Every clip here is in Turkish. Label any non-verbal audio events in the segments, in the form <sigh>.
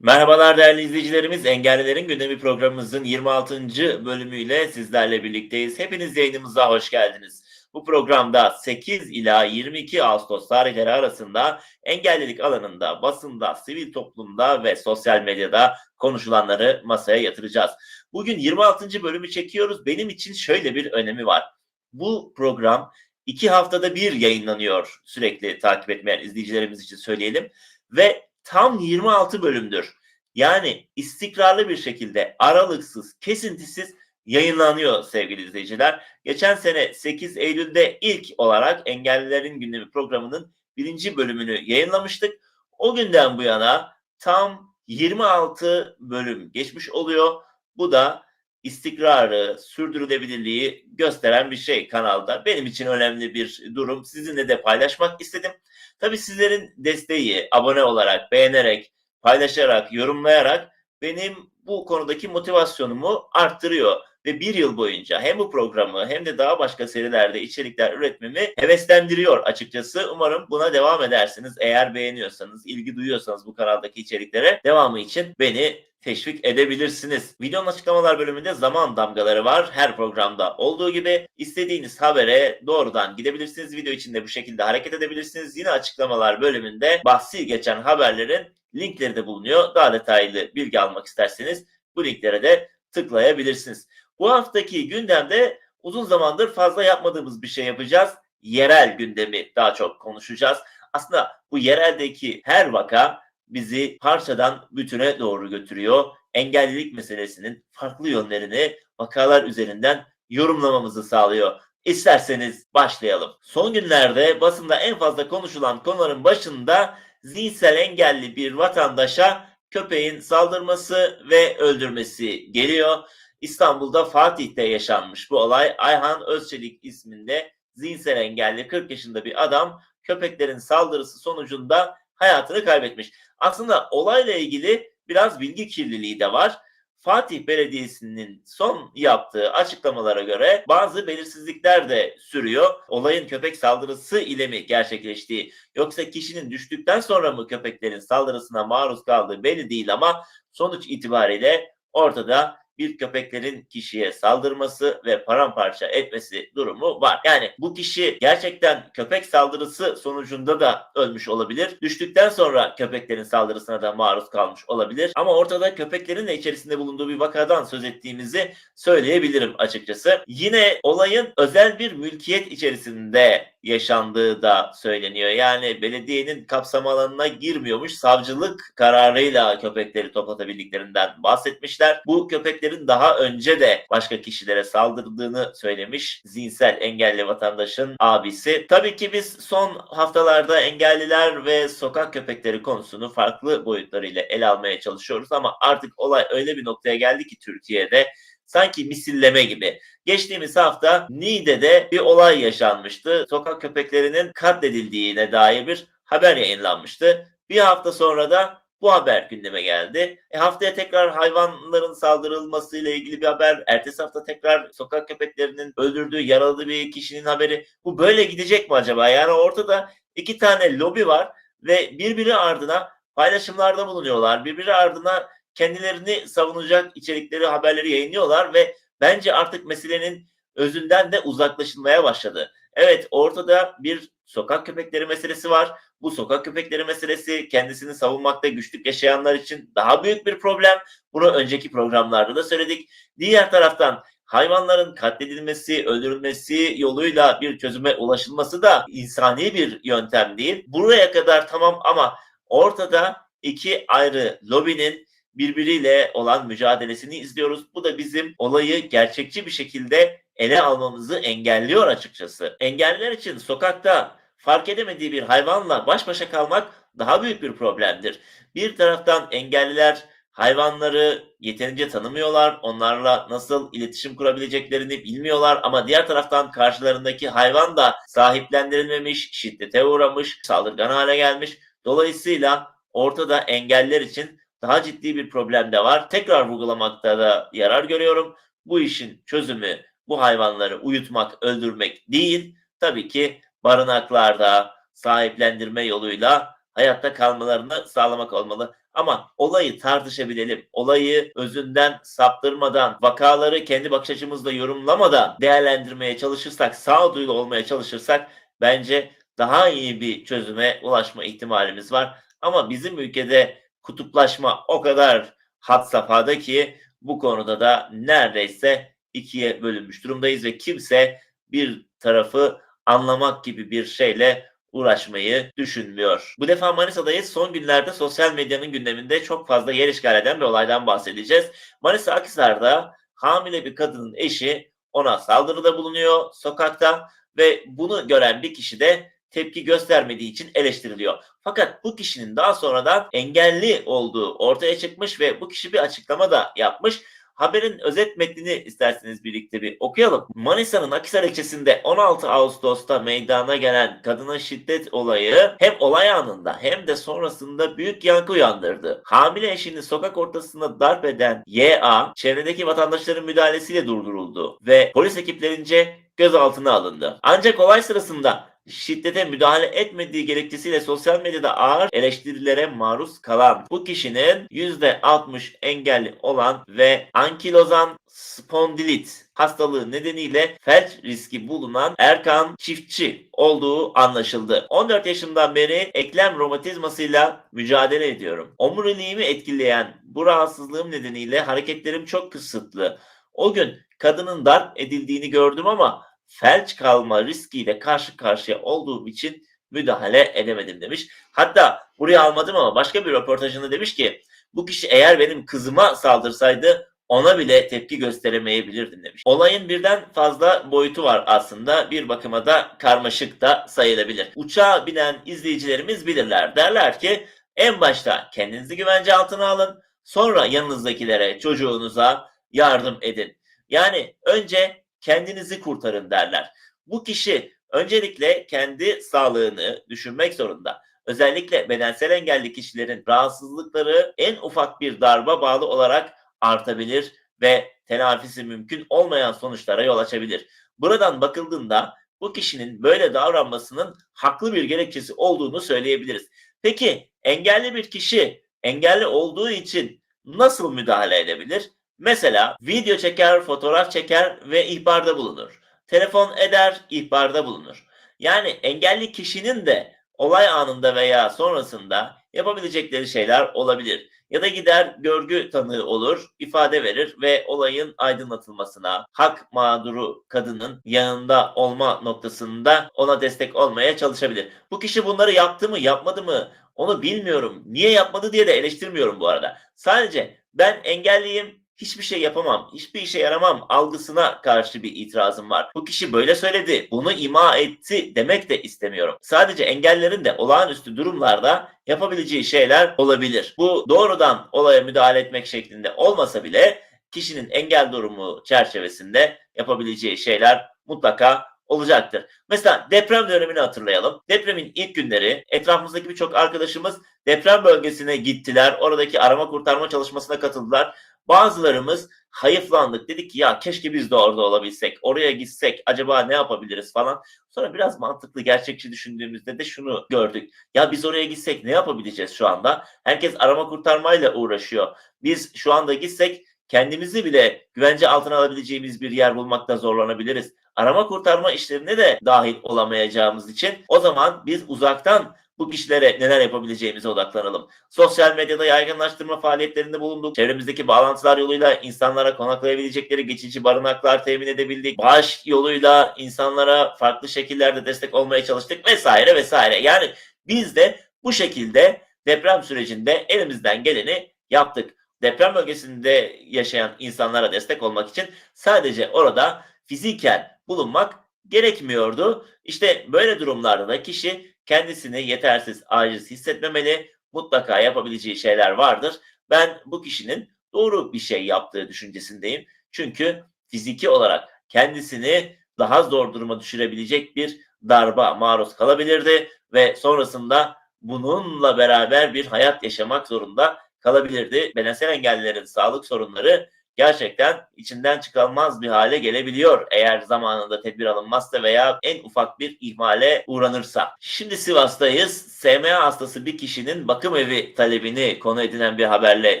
Merhabalar değerli izleyicilerimiz. Engellilerin Gündemi programımızın 26. bölümüyle sizlerle birlikteyiz. Hepiniz yayınımıza hoş geldiniz. Bu programda 8 ila 22 Ağustos tarihleri arasında engellilik alanında, basında, sivil toplumda ve sosyal medyada konuşulanları masaya yatıracağız. Bugün 26. bölümü çekiyoruz. Benim için şöyle bir önemi var. Bu program iki haftada bir yayınlanıyor sürekli takip etmeyen izleyicilerimiz için söyleyelim. Ve tam 26 bölümdür. Yani istikrarlı bir şekilde aralıksız, kesintisiz yayınlanıyor sevgili izleyiciler. Geçen sene 8 Eylül'de ilk olarak Engellilerin Gündemi programının birinci bölümünü yayınlamıştık. O günden bu yana tam 26 bölüm geçmiş oluyor. Bu da istikrarı, sürdürülebilirliği gösteren bir şey kanalda. Benim için önemli bir durum. Sizinle de paylaşmak istedim. Tabii sizlerin desteği, abone olarak, beğenerek, paylaşarak, yorumlayarak benim bu konudaki motivasyonumu arttırıyor. Ve bir yıl boyunca hem bu programı hem de daha başka serilerde içerikler üretmemi heveslendiriyor açıkçası. Umarım buna devam edersiniz. Eğer beğeniyorsanız, ilgi duyuyorsanız bu kanaldaki içeriklere devamı için beni teşvik edebilirsiniz. Videonun açıklamalar bölümünde zaman damgaları var. Her programda olduğu gibi istediğiniz habere doğrudan gidebilirsiniz. Video içinde bu şekilde hareket edebilirsiniz. Yine açıklamalar bölümünde bahsi geçen haberlerin linkleri de bulunuyor. Daha detaylı bilgi almak isterseniz bu linklere de tıklayabilirsiniz. Bu haftaki gündemde uzun zamandır fazla yapmadığımız bir şey yapacağız. Yerel gündemi daha çok konuşacağız. Aslında bu yereldeki her vaka bizi parçadan bütüne doğru götürüyor. Engellilik meselesinin farklı yönlerini vakalar üzerinden yorumlamamızı sağlıyor. İsterseniz başlayalım. Son günlerde basında en fazla konuşulan konuların başında zihinsel engelli bir vatandaşa köpeğin saldırması ve öldürmesi geliyor. İstanbul'da Fatih'te yaşanmış bu olay. Ayhan Özçelik isminde zihinsel engelli 40 yaşında bir adam köpeklerin saldırısı sonucunda hayatını kaybetmiş. Aslında olayla ilgili biraz bilgi kirliliği de var. Fatih Belediyesi'nin son yaptığı açıklamalara göre bazı belirsizlikler de sürüyor. Olayın köpek saldırısı ile mi gerçekleştiği yoksa kişinin düştükten sonra mı köpeklerin saldırısına maruz kaldığı belli değil ama sonuç itibariyle ortada bir köpeklerin kişiye saldırması ve paramparça etmesi durumu var. Yani bu kişi gerçekten köpek saldırısı sonucunda da ölmüş olabilir. Düştükten sonra köpeklerin saldırısına da maruz kalmış olabilir. Ama ortada köpeklerin de içerisinde bulunduğu bir vakadan söz ettiğimizi söyleyebilirim açıkçası. Yine olayın özel bir mülkiyet içerisinde yaşandığı da söyleniyor. Yani belediyenin kapsam alanına girmiyormuş. Savcılık kararıyla köpekleri toplatabildiklerinden bahsetmişler. Bu köpeklerin daha önce de başka kişilere saldırdığını söylemiş zihinsel engelli vatandaşın abisi. Tabii ki biz son haftalarda engelliler ve sokak köpekleri konusunu farklı boyutlarıyla ele almaya çalışıyoruz ama artık olay öyle bir noktaya geldi ki Türkiye'de sanki misilleme gibi. Geçtiğimiz hafta Niğde'de bir olay yaşanmıştı. Sokak köpeklerinin katledildiğine dair bir haber yayınlanmıştı. Bir hafta sonra da bu haber gündeme geldi. E, haftaya tekrar hayvanların saldırılması ile ilgili bir haber. Ertesi hafta tekrar sokak köpeklerinin öldürdüğü, yaraladığı bir kişinin haberi. Bu böyle gidecek mi acaba? Yani ortada iki tane lobi var ve birbiri ardına paylaşımlarda bulunuyorlar. Birbiri ardına kendilerini savunacak içerikleri, haberleri yayınlıyorlar ve bence artık meselenin özünden de uzaklaşılmaya başladı. Evet ortada bir sokak köpekleri meselesi var. Bu sokak köpekleri meselesi kendisini savunmakta güçlük yaşayanlar için daha büyük bir problem. Bunu önceki programlarda da söyledik. Diğer taraftan hayvanların katledilmesi, öldürülmesi yoluyla bir çözüme ulaşılması da insani bir yöntem değil. Buraya kadar tamam ama ortada iki ayrı lobinin birbiriyle olan mücadelesini izliyoruz. Bu da bizim olayı gerçekçi bir şekilde ele almamızı engelliyor açıkçası. Engelliler için sokakta fark edemediği bir hayvanla baş başa kalmak daha büyük bir problemdir. Bir taraftan engelliler hayvanları yeterince tanımıyorlar. Onlarla nasıl iletişim kurabileceklerini bilmiyorlar ama diğer taraftan karşılarındaki hayvan da sahiplendirilmemiş, şiddete uğramış, saldırgan hale gelmiş. Dolayısıyla ortada engeller için daha ciddi bir problem de var. Tekrar vurgulamakta da yarar görüyorum. Bu işin çözümü bu hayvanları uyutmak, öldürmek değil. Tabii ki barınaklarda sahiplendirme yoluyla hayatta kalmalarını sağlamak olmalı. Ama olayı tartışabilelim. Olayı özünden saptırmadan, vakaları kendi bakış açımızla yorumlamadan değerlendirmeye çalışırsak, sağduyulu olmaya çalışırsak bence daha iyi bir çözüme ulaşma ihtimalimiz var. Ama bizim ülkede kutuplaşma o kadar had safhada ki bu konuda da neredeyse ikiye bölünmüş durumdayız ve kimse bir tarafı anlamak gibi bir şeyle uğraşmayı düşünmüyor. Bu defa Manisa'dayız. Son günlerde sosyal medyanın gündeminde çok fazla yer işgal eden bir olaydan bahsedeceğiz. Manisa Akhisar'da hamile bir kadının eşi ona saldırıda bulunuyor sokakta ve bunu gören bir kişi de tepki göstermediği için eleştiriliyor. Fakat bu kişinin daha sonradan engelli olduğu ortaya çıkmış ve bu kişi bir açıklama da yapmış. Haberin özet metnini isterseniz birlikte bir okuyalım. Manisa'nın Akhisar ilçesinde 16 Ağustos'ta meydana gelen kadına şiddet olayı hem olay anında hem de sonrasında büyük yankı uyandırdı. Hamile eşini sokak ortasında darp eden YA çevredeki vatandaşların müdahalesiyle durduruldu ve polis ekiplerince gözaltına alındı. Ancak olay sırasında şiddete müdahale etmediği gerekçesiyle sosyal medyada ağır eleştirilere maruz kalan bu kişinin %60 engelli olan ve ankilozan spondilit hastalığı nedeniyle felç riski bulunan Erkan Çiftçi olduğu anlaşıldı. 14 yaşından beri eklem romatizmasıyla mücadele ediyorum. Omuriliğimi etkileyen bu rahatsızlığım nedeniyle hareketlerim çok kısıtlı. O gün kadının darp edildiğini gördüm ama felç kalma riskiyle karşı karşıya olduğum için müdahale edemedim demiş. Hatta buraya almadım ama başka bir röportajında demiş ki bu kişi eğer benim kızıma saldırsaydı ona bile tepki gösteremeyebilirdim demiş. Olayın birden fazla boyutu var aslında. Bir bakıma da karmaşık da sayılabilir. Uçağa binen izleyicilerimiz bilirler. Derler ki en başta kendinizi güvence altına alın. Sonra yanınızdakilere, çocuğunuza yardım edin. Yani önce kendinizi kurtarın derler. Bu kişi öncelikle kendi sağlığını düşünmek zorunda. Özellikle bedensel engelli kişilerin rahatsızlıkları en ufak bir darba bağlı olarak artabilir ve telafisi mümkün olmayan sonuçlara yol açabilir. Buradan bakıldığında bu kişinin böyle davranmasının haklı bir gerekçesi olduğunu söyleyebiliriz. Peki engelli bir kişi engelli olduğu için nasıl müdahale edebilir? Mesela video çeker, fotoğraf çeker ve ihbarda bulunur. Telefon eder, ihbarda bulunur. Yani engelli kişinin de olay anında veya sonrasında yapabilecekleri şeyler olabilir. Ya da gider görgü tanığı olur, ifade verir ve olayın aydınlatılmasına, hak mağduru kadının yanında olma noktasında ona destek olmaya çalışabilir. Bu kişi bunları yaptı mı, yapmadı mı onu bilmiyorum. Niye yapmadı diye de eleştirmiyorum bu arada. Sadece ben engelliyim, hiçbir şey yapamam, hiçbir işe yaramam algısına karşı bir itirazım var. Bu kişi böyle söyledi, bunu ima etti demek de istemiyorum. Sadece engellerin de olağanüstü durumlarda yapabileceği şeyler olabilir. Bu doğrudan olaya müdahale etmek şeklinde olmasa bile kişinin engel durumu çerçevesinde yapabileceği şeyler mutlaka olacaktır. Mesela deprem dönemini hatırlayalım. Depremin ilk günleri etrafımızdaki birçok arkadaşımız deprem bölgesine gittiler. Oradaki arama kurtarma çalışmasına katıldılar. Bazılarımız hayıflandık. Dedik ki ya keşke biz de orada olabilsek. Oraya gitsek acaba ne yapabiliriz falan. Sonra biraz mantıklı gerçekçi düşündüğümüzde de şunu gördük. Ya biz oraya gitsek ne yapabileceğiz şu anda? Herkes arama kurtarmayla uğraşıyor. Biz şu anda gitsek kendimizi bile güvence altına alabileceğimiz bir yer bulmakta zorlanabiliriz. Arama kurtarma işlerine de dahil olamayacağımız için o zaman biz uzaktan bu kişilere neler yapabileceğimize odaklanalım. Sosyal medyada yaygınlaştırma faaliyetlerinde bulunduk. Çevremizdeki bağlantılar yoluyla insanlara konaklayabilecekleri geçici barınaklar temin edebildik. Bağış yoluyla insanlara farklı şekillerde destek olmaya çalıştık vesaire vesaire. Yani biz de bu şekilde deprem sürecinde elimizden geleni yaptık. Deprem bölgesinde yaşayan insanlara destek olmak için sadece orada fiziken bulunmak gerekmiyordu. İşte böyle durumlarda da kişi kendisini yetersiz, aciz hissetmemeli. Mutlaka yapabileceği şeyler vardır. Ben bu kişinin doğru bir şey yaptığı düşüncesindeyim. Çünkü fiziki olarak kendisini daha zor duruma düşürebilecek bir darba maruz kalabilirdi ve sonrasında bununla beraber bir hayat yaşamak zorunda kalabilirdi. Bedensel engellilerin sağlık sorunları gerçekten içinden çıkılmaz bir hale gelebiliyor eğer zamanında tedbir alınmazsa veya en ufak bir ihmale uğranırsa. Şimdi Sivas'tayız. SMA hastası bir kişinin bakım evi talebini konu edinen bir haberle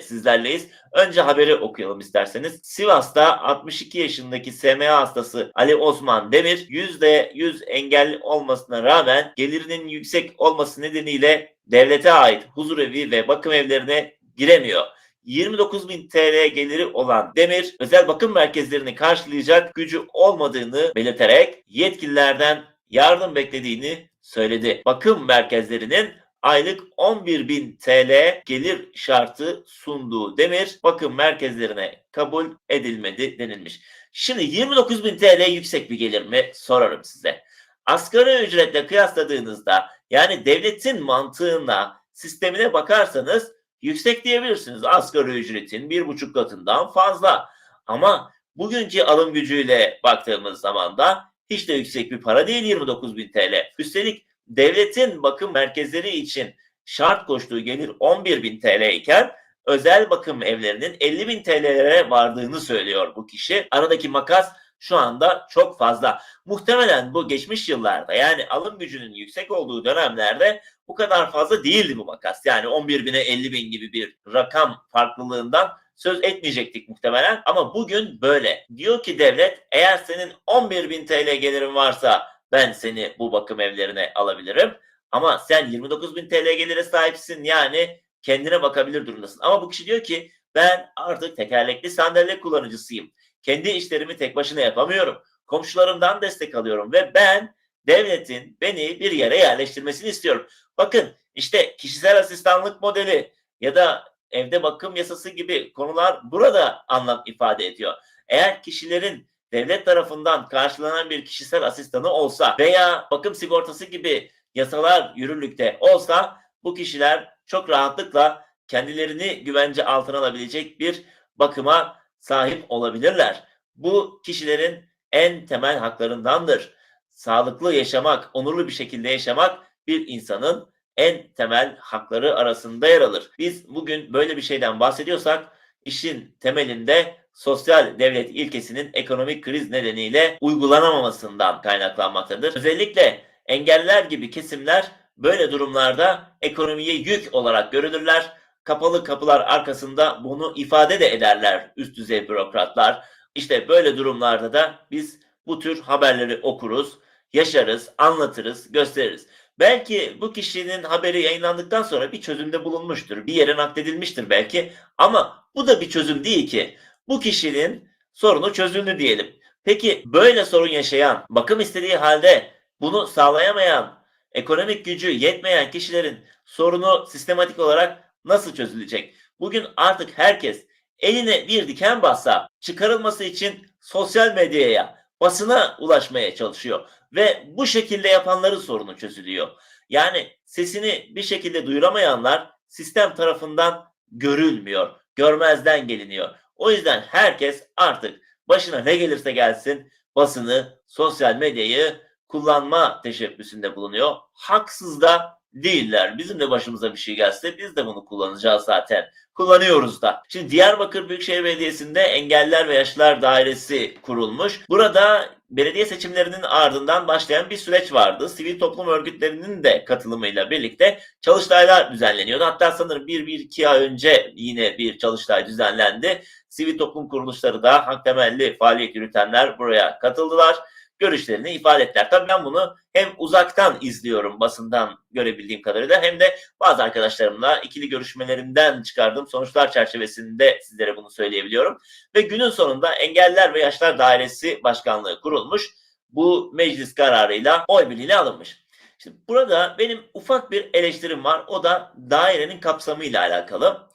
sizlerleyiz. Önce haberi okuyalım isterseniz. Sivas'ta 62 yaşındaki SMA hastası Ali Osman Demir %100 engelli olmasına rağmen gelirinin yüksek olması nedeniyle devlete ait huzurevi ve bakım evlerine giremiyor. 29 bin TL geliri olan Demir özel bakım merkezlerini karşılayacak gücü olmadığını belirterek yetkililerden yardım beklediğini söyledi. Bakım merkezlerinin aylık 11 bin TL gelir şartı sunduğu Demir bakım merkezlerine kabul edilmedi denilmiş. Şimdi 29 bin TL yüksek bir gelir mi sorarım size. Asgari ücretle kıyasladığınızda yani devletin mantığına sistemine bakarsanız yüksek diyebilirsiniz. Asgari ücretin bir buçuk katından fazla. Ama bugünkü alım gücüyle baktığımız zaman da hiç de yüksek bir para değil 29 bin TL. Üstelik devletin bakım merkezleri için şart koştuğu gelir 11 bin TL iken özel bakım evlerinin 50 bin TL'lere vardığını söylüyor bu kişi. Aradaki makas şu anda çok fazla. Muhtemelen bu geçmiş yıllarda yani alım gücünün yüksek olduğu dönemlerde bu kadar fazla değildi bu makas. Yani 11 bine 50 bin gibi bir rakam farklılığından söz etmeyecektik muhtemelen. Ama bugün böyle. Diyor ki devlet eğer senin 11 bin TL gelirin varsa ben seni bu bakım evlerine alabilirim. Ama sen 29 bin TL gelire sahipsin yani kendine bakabilir durumdasın. Ama bu kişi diyor ki ben artık tekerlekli sandalye kullanıcısıyım. Kendi işlerimi tek başına yapamıyorum. Komşularımdan destek alıyorum ve ben devletin beni bir yere yerleştirmesini istiyorum. Bakın işte kişisel asistanlık modeli ya da evde bakım yasası gibi konular burada anlam ifade ediyor. Eğer kişilerin devlet tarafından karşılanan bir kişisel asistanı olsa veya bakım sigortası gibi yasalar yürürlükte olsa bu kişiler çok rahatlıkla kendilerini güvence altına alabilecek bir bakıma sahip olabilirler. Bu kişilerin en temel haklarındandır. Sağlıklı yaşamak, onurlu bir şekilde yaşamak bir insanın en temel hakları arasında yer alır. Biz bugün böyle bir şeyden bahsediyorsak işin temelinde sosyal devlet ilkesinin ekonomik kriz nedeniyle uygulanamamasından kaynaklanmaktadır. Özellikle engelliler gibi kesimler böyle durumlarda ekonomiye yük olarak görülürler. Kapalı kapılar arkasında bunu ifade de ederler üst düzey bürokratlar. İşte böyle durumlarda da biz bu tür haberleri okuruz, yaşarız, anlatırız, gösteririz. Belki bu kişinin haberi yayınlandıktan sonra bir çözümde bulunmuştur. Bir yere nakledilmiştir belki. Ama bu da bir çözüm değil ki. Bu kişinin sorunu çözüldü diyelim. Peki böyle sorun yaşayan, bakım istediği halde bunu sağlayamayan, ekonomik gücü yetmeyen kişilerin sorunu sistematik olarak nasıl çözülecek? Bugün artık herkes eline bir diken bassa çıkarılması için sosyal medyaya, basına ulaşmaya çalışıyor ve bu şekilde yapanların sorunu çözülüyor. Yani sesini bir şekilde duyuramayanlar sistem tarafından görülmüyor, görmezden geliniyor. O yüzden herkes artık başına ne gelirse gelsin basını, sosyal medyayı kullanma teşebbüsünde bulunuyor. Haksız da değiller. Bizim de başımıza bir şey gelse biz de bunu kullanacağız zaten. Kullanıyoruz da. Şimdi Diyarbakır Büyükşehir Belediyesi'nde Engeller ve Yaşlılar Dairesi kurulmuş. Burada belediye seçimlerinin ardından başlayan bir süreç vardı. Sivil toplum örgütlerinin de katılımıyla birlikte çalıştaylar düzenleniyordu. Hatta sanırım bir, bir iki ay önce yine bir çalıştay düzenlendi. Sivil toplum kuruluşları da hak temelli faaliyet yürütenler buraya katıldılar görüşlerini ifade ettiler. Tabii ben bunu hem uzaktan izliyorum basından görebildiğim kadarıyla hem de bazı arkadaşlarımla ikili görüşmelerinden çıkardığım sonuçlar çerçevesinde sizlere bunu söyleyebiliyorum. Ve günün sonunda Engeller ve Yaşlar Dairesi Başkanlığı kurulmuş. Bu meclis kararıyla oy birliğiyle alınmış. Şimdi burada benim ufak bir eleştirim var. O da dairenin kapsamıyla alakalı.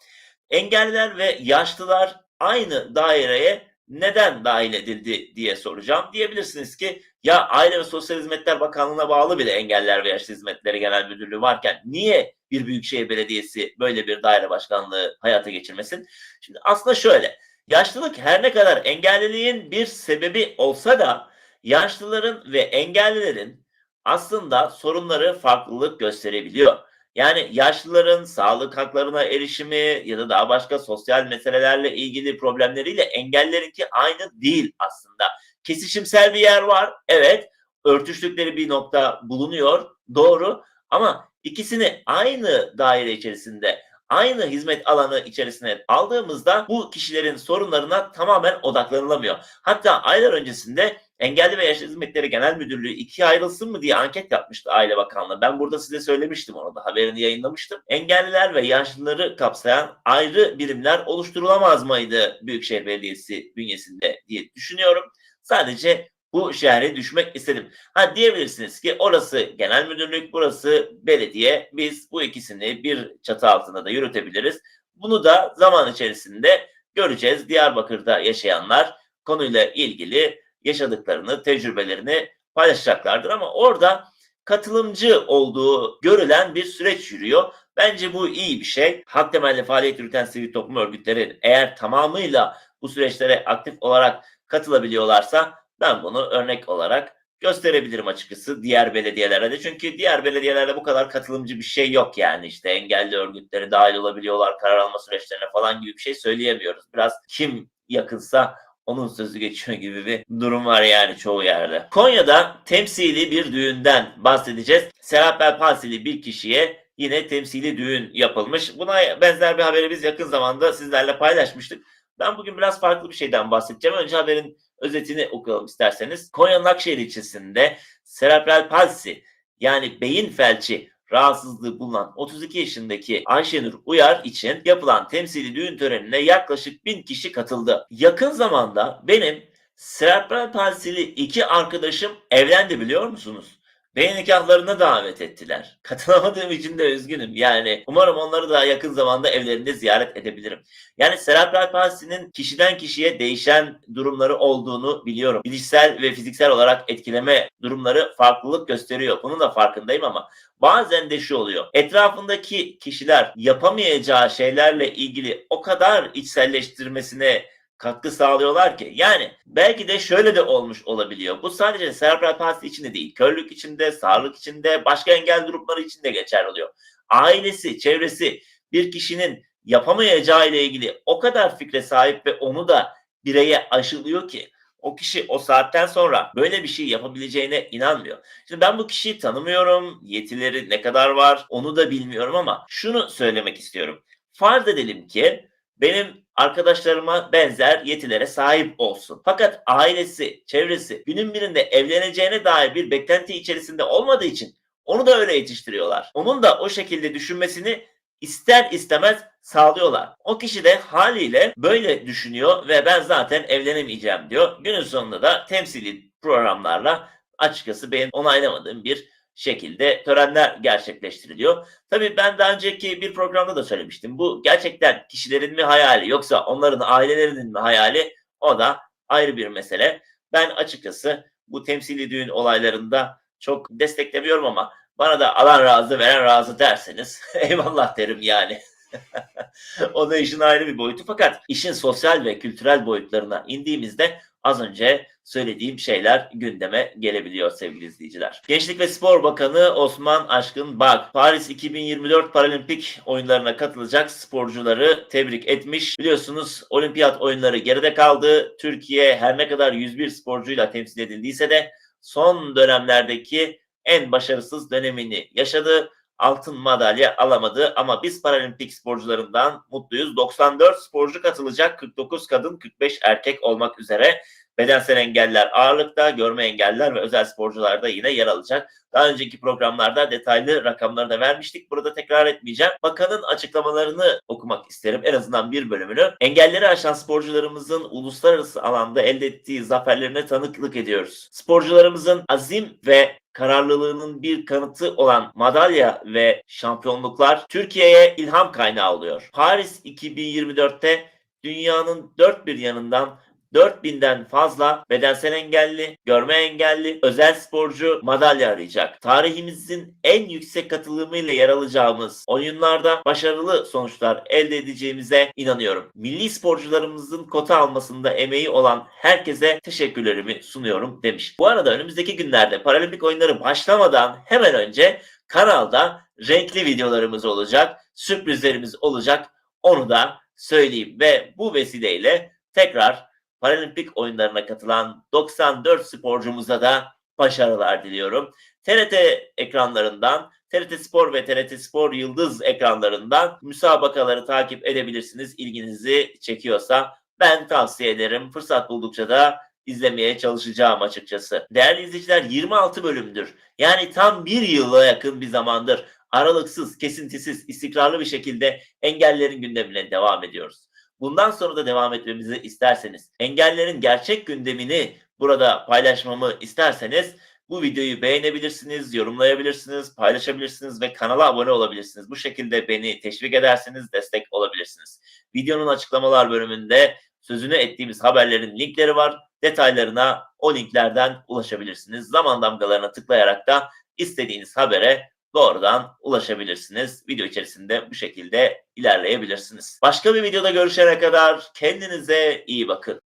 Engelliler ve yaşlılar aynı daireye neden dahil edildi diye soracağım. Diyebilirsiniz ki ya Aile ve Sosyal Hizmetler Bakanlığı'na bağlı bile Engeller ve Yaşlı Hizmetleri Genel Müdürlüğü varken niye bir büyükşehir belediyesi böyle bir daire başkanlığı hayata geçirmesin? Şimdi aslında şöyle. Yaşlılık her ne kadar engelliliğin bir sebebi olsa da yaşlıların ve engellilerin aslında sorunları farklılık gösterebiliyor. Yani yaşlıların sağlık haklarına erişimi ya da daha başka sosyal meselelerle ilgili problemleriyle engellerinki aynı değil aslında. Kesişimsel bir yer var. Evet. Örtüştükleri bir nokta bulunuyor. Doğru. Ama ikisini aynı daire içerisinde aynı hizmet alanı içerisine aldığımızda bu kişilerin sorunlarına tamamen odaklanılamıyor. Hatta aylar öncesinde Engelli ve Yaşlı Hizmetleri Genel Müdürlüğü ikiye ayrılsın mı diye anket yapmıştı Aile Bakanlığı. Ben burada size söylemiştim onu da haberini yayınlamıştım. Engelliler ve yaşlıları kapsayan ayrı birimler oluşturulamaz mıydı Büyükşehir Belediyesi bünyesinde diye düşünüyorum. Sadece bu şehre düşmek istedim. Ha diyebilirsiniz ki orası genel müdürlük, burası belediye. Biz bu ikisini bir çatı altında da yürütebiliriz. Bunu da zaman içerisinde göreceğiz. Diyarbakır'da yaşayanlar konuyla ilgili yaşadıklarını, tecrübelerini paylaşacaklardır ama orada katılımcı olduğu görülen bir süreç yürüyor. Bence bu iyi bir şey. Hak temelli faaliyet yürüten sivil toplum örgütleri eğer tamamıyla bu süreçlere aktif olarak katılabiliyorlarsa ben bunu örnek olarak gösterebilirim açıkçası diğer belediyelere de. Çünkü diğer belediyelerde bu kadar katılımcı bir şey yok yani. işte engelli örgütleri dahil olabiliyorlar karar alma süreçlerine falan gibi bir şey söyleyemiyoruz. Biraz kim yakınsa onun sözü geçiyor gibi bir durum var yani çoğu yerde. Konya'da temsili bir düğünden bahsedeceğiz. Serap Belpasili bir kişiye yine temsili düğün yapılmış. Buna benzer bir haberi biz yakın zamanda sizlerle paylaşmıştık. Ben bugün biraz farklı bir şeyden bahsedeceğim. Önce haberin özetini okuyalım isterseniz. Konya Nakşehir ilçesinde serebral palsi yani beyin felci rahatsızlığı bulunan 32 yaşındaki Ayşenur Uyar için yapılan temsili düğün törenine yaklaşık bin kişi katıldı. Yakın zamanda benim serebral palsili iki arkadaşım evlendi biliyor musunuz? Beni nikahlarına davet ettiler. <laughs> Katılamadığım için de üzgünüm. Yani umarım onları da yakın zamanda evlerinde ziyaret edebilirim. Yani serebral palsinin kişiden kişiye değişen durumları olduğunu biliyorum. Bilişsel ve fiziksel olarak etkileme durumları farklılık gösteriyor. Bunun da farkındayım ama bazen de şu oluyor. Etrafındaki kişiler yapamayacağı şeylerle ilgili o kadar içselleştirmesine katkı sağlıyorlar ki. Yani belki de şöyle de olmuş olabiliyor. Bu sadece serebral palsi için de değil. Körlük içinde, sağlık içinde, başka engel grupları için de geçerli oluyor. Ailesi, çevresi bir kişinin yapamayacağı ile ilgili o kadar fikre sahip ve onu da bireye aşılıyor ki o kişi o saatten sonra böyle bir şey yapabileceğine inanmıyor. Şimdi ben bu kişiyi tanımıyorum. Yetileri ne kadar var onu da bilmiyorum ama şunu söylemek istiyorum. Farz edelim ki benim arkadaşlarıma benzer yetilere sahip olsun. Fakat ailesi, çevresi günün birinde evleneceğine dair bir beklenti içerisinde olmadığı için onu da öyle yetiştiriyorlar. Onun da o şekilde düşünmesini ister istemez sağlıyorlar. O kişi de haliyle böyle düşünüyor ve ben zaten evlenemeyeceğim diyor. Günün sonunda da temsili programlarla açıkçası benim onaylamadığım bir şekilde törenler gerçekleştiriliyor. Tabii ben daha önceki bir programda da söylemiştim. Bu gerçekten kişilerin mi hayali yoksa onların ailelerinin mi hayali o da ayrı bir mesele. Ben açıkçası bu temsili düğün olaylarında çok desteklemiyorum ama bana da alan razı veren razı derseniz <laughs> eyvallah derim yani. <laughs> o da işin ayrı bir boyutu. Fakat işin sosyal ve kültürel boyutlarına indiğimizde az önce söylediğim şeyler gündeme gelebiliyor sevgili izleyiciler. Gençlik ve Spor Bakanı Osman Aşkın Bak, Paris 2024 Paralimpik oyunlarına katılacak sporcuları tebrik etmiş. Biliyorsunuz olimpiyat oyunları geride kaldı. Türkiye her ne kadar 101 sporcuyla temsil edildiyse de son dönemlerdeki en başarısız dönemini yaşadı altın madalya alamadı ama biz paralimpik sporcularından mutluyuz. 94 sporcu katılacak 49 kadın 45 erkek olmak üzere. Bedensel engeller ağırlıkta, görme engeller ve özel sporcular da yine yer alacak. Daha önceki programlarda detaylı rakamları da vermiştik. Burada tekrar etmeyeceğim. Bakanın açıklamalarını okumak isterim. En azından bir bölümünü. Engelleri aşan sporcularımızın uluslararası alanda elde ettiği zaferlerine tanıklık ediyoruz. Sporcularımızın azim ve kararlılığının bir kanıtı olan madalya ve şampiyonluklar Türkiye'ye ilham kaynağı oluyor. Paris 2024'te dünyanın dört bir yanından 4000'den fazla bedensel engelli, görme engelli, özel sporcu madalya arayacak. Tarihimizin en yüksek katılımıyla yer alacağımız oyunlarda başarılı sonuçlar elde edeceğimize inanıyorum. Milli sporcularımızın kota almasında emeği olan herkese teşekkürlerimi sunuyorum demiş. Bu arada önümüzdeki günlerde Paralimpik oyunları başlamadan hemen önce kanalda renkli videolarımız olacak, sürprizlerimiz olacak. Onu da söyleyeyim ve bu vesileyle tekrar Paralimpik oyunlarına katılan 94 sporcumuza da başarılar diliyorum. TRT ekranlarından, TRT Spor ve TRT Spor Yıldız ekranlarından müsabakaları takip edebilirsiniz. İlginizi çekiyorsa ben tavsiye ederim. Fırsat buldukça da izlemeye çalışacağım açıkçası. Değerli izleyiciler 26 bölümdür. Yani tam bir yıla yakın bir zamandır aralıksız, kesintisiz, istikrarlı bir şekilde engellerin gündemine devam ediyoruz. Bundan sonra da devam etmemizi isterseniz, engellerin gerçek gündemini burada paylaşmamı isterseniz bu videoyu beğenebilirsiniz, yorumlayabilirsiniz, paylaşabilirsiniz ve kanala abone olabilirsiniz. Bu şekilde beni teşvik ederseniz destek olabilirsiniz. Videonun açıklamalar bölümünde sözünü ettiğimiz haberlerin linkleri var. Detaylarına o linklerden ulaşabilirsiniz. Zaman damgalarına tıklayarak da istediğiniz habere doğrudan ulaşabilirsiniz. Video içerisinde bu şekilde ilerleyebilirsiniz. Başka bir videoda görüşene kadar kendinize iyi bakın.